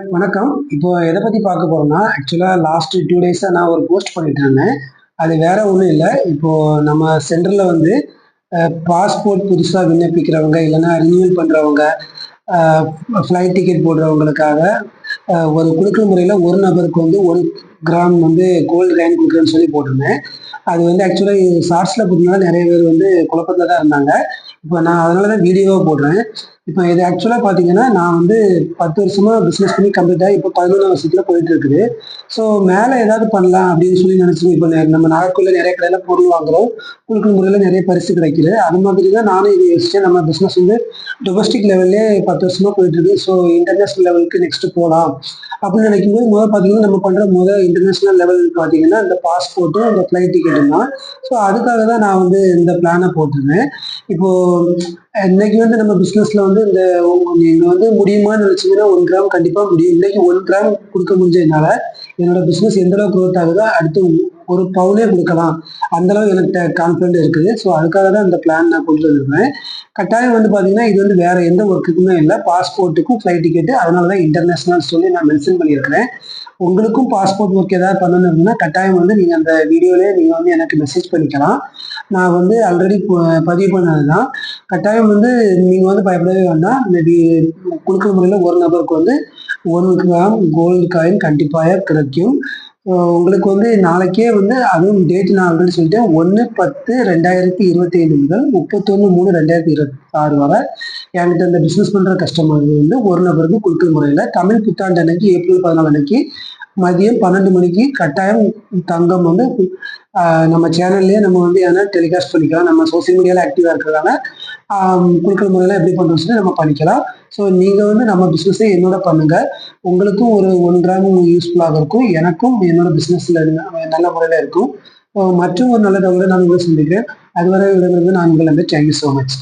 வணக்கம். இப்போ எதை பற்றி பார்க்க போறோம்னா ஆக்சுவலாக லாஸ்ட் டூ டேஸாக நான் ஒரு போஸ்ட் பண்ணிட்டு இருந்தேன் அது வேற ஒன்றும் இல்லை. இப்போ நம்ம சென்டரில் வந்து பாஸ்போர்ட் புதுசாக விண்ணப்பிக்கிறவங்க இல்லைன்னா ரினியூவல் பண்ணுறவங்க ஃப்ளைட் டிக்கெட் போடுறவங்களுக்காக ஒரு குலுக்கல் முறையில் ஒரு நபருக்கு வந்து ஒரு கிராம் வந்து கோல்டு காயின் கொடுக்குறேன்னு சொல்லி போட்டிருந்தேன். அது வந்து ஆக்சுவலாக ஷார்ட்ஸில் போட்டதுனால நிறைய பேர் வந்து குழப்பத்தில் தான் இருந்தாங்க. இப்போ நான் அதனால தான் வீடியோவாக போடுறேன். இப்போ இது ஆக்சுவலாக பார்த்தீங்கன்னா நான் வந்து பத்து வருஷமா பிஸ்னஸ் பண்ணி கம்ப்ளீட் ஆகி இப்போ பதினொன்றாம் வருஷத்தில் போயிட்டு இருக்குது ஸோ மேலே ஏதாவது பண்ணலாம் அப்படின்னு சொல்லி நினச்சி இப்போ நம்ம நாகர்கோவில் நிறைய கடையில் பொருள் வாங்குறோம். குழுக்கள் முறையில் நிறைய பரிசு கிடைக்குது. அது மாதிரி தான் நானும் இது யோசிச்சேன் நம்ம பிஸ்னஸ் வந்து டொமஸ்டிக் லெவல்லே பத்து வருஷமா போயிட்டு இருக்கு ஸோ இன்டர்நேஷனல் லெவலுக்கு நெக்ஸ்ட் போகலாம் அப்படின்னு நினைக்கும் போது முதல் பார்த்தீங்கன்னா நம்ம பண்ணுற முதல் இன்டர்நேஷனல் லெவல் பார்த்தீங்கன்னா இந்த பாஸ்போர்ட்டும் இந்த ஃப்ளைட் டிக்கெட்டும் தான். ஸோ அதுக்காக தான் நான் வந்து இந்த பிளானை போட்டிருந்தேன். இப்போது இன்னைக்கு வந்து நம்ம பிஸ்னஸ்ல வந்து இந்த நீங்க வந்து முடியுமான்னு நினைச்சீங்கன்னா ஒன் கிராம் கண்டிப்பா முடியும். இன்னைக்கு ஒன் கிராம் கொடுக்க முடிஞ்சதுனால என்னோட பிசினஸ் எந்த அளவுக்கு க்ரோத் ஆகுதோ அடுத்து ஒரு பவுலே கொடுக்கலாம். அந்தளவு எனக்கு கான்ஃபிடென்ட் இருக்குது. ஸோ அதுக்காக தான் இந்த பிளான் நான் கொண்டு வந்திருக்கேன் கட்டாயம் வந்து பார்த்தீங்கன்னா இது வந்து வேற எந்த ஒர்க்குக்குமே இல்லை. பாஸ்போர்ட்டுக்கும் ஃப்ளைட் டிக்கெட்டு அதனால தான் இன்டர்நேஷனல் சொல்லி நான் மென்ஷன் பண்ணியிருக்கிறேன். உங்களுக்கும் பாஸ்போர்ட் ஒர்க் ஏதாவது பண்ணணும் அப்படின்னா கட்டாயம் வந்து நீங்கள் அந்த வீடியோலேயே நீங்கள் வந்து எனக்கு மெசேஜ் பண்ணிக்கலாம். நான் வந்து ஆல்ரெடி பதிவு பண்ணது தான் கட்டாயம் வந்து நீங்கள் வந்து பயப்படவே வேண்டாம். மேபி கொடுக்குற முறையில் ஒரு நபருக்கு வந்து ஒன் கிராம் கோல்டு காயின் கண்டிப்பாக கிடைக்கும். உங்களுக்கு வந்து நாளைக்கே வந்து அதுவும் டேட் நான் ஆல்ரெடி சொல்லிட்டேன். ஒன்று பத்து ரெண்டாயிரத்தி இருபத்தி ஐந்து முதல் முப்பத்தொன்று மூணு ரெண்டாயிரத்தி இருபத்தி ஆறு வரை என்கிட்ட இந்த பிஸ்னஸ் பண்ணுற கஸ்டமர் வந்து ஒரு நபருக்கு குலுக்கல் முறையில் தமிழ் புத்தாண்டு அன்னைக்கு ஏப்ரல் பதினாலு அன்னைக்கு மதியம் பன்னெண்டு மணிக்கு கட்டாயம் தங்கம் வந்து நம்ம சேனல்லே நம்ம வந்து ஏன்னா டெலிகாஸ்ட் பண்ணிக்கலாம். நம்ம சோசியல் மீடியாவில் ஆக்டிவாக இருக்கிறதால குழுக்கள் முறையில் எப்படி பண்ணுறோம் சொல்லி நம்ம பண்ணிக்கலாம். ஸோ நீங்கள் வந்து நம்ம பிஸ்னஸை என்னோட பண்ணுங்கள் உங்களுக்கும் ஒரு ஒன் கிராம் யூஸ்ஃபுல்லாக இருக்கும். எனக்கும் என்னோட பிஸ்னஸில் நல்ல முறையில் இருக்கும். மற்றும் ஒரு நல்ல தகவலை நான் உங்களை சந்திக்கிறேன். அதுவரை விடுகிறது நான் உங்களை தேங்க்யூ ஸோ மச்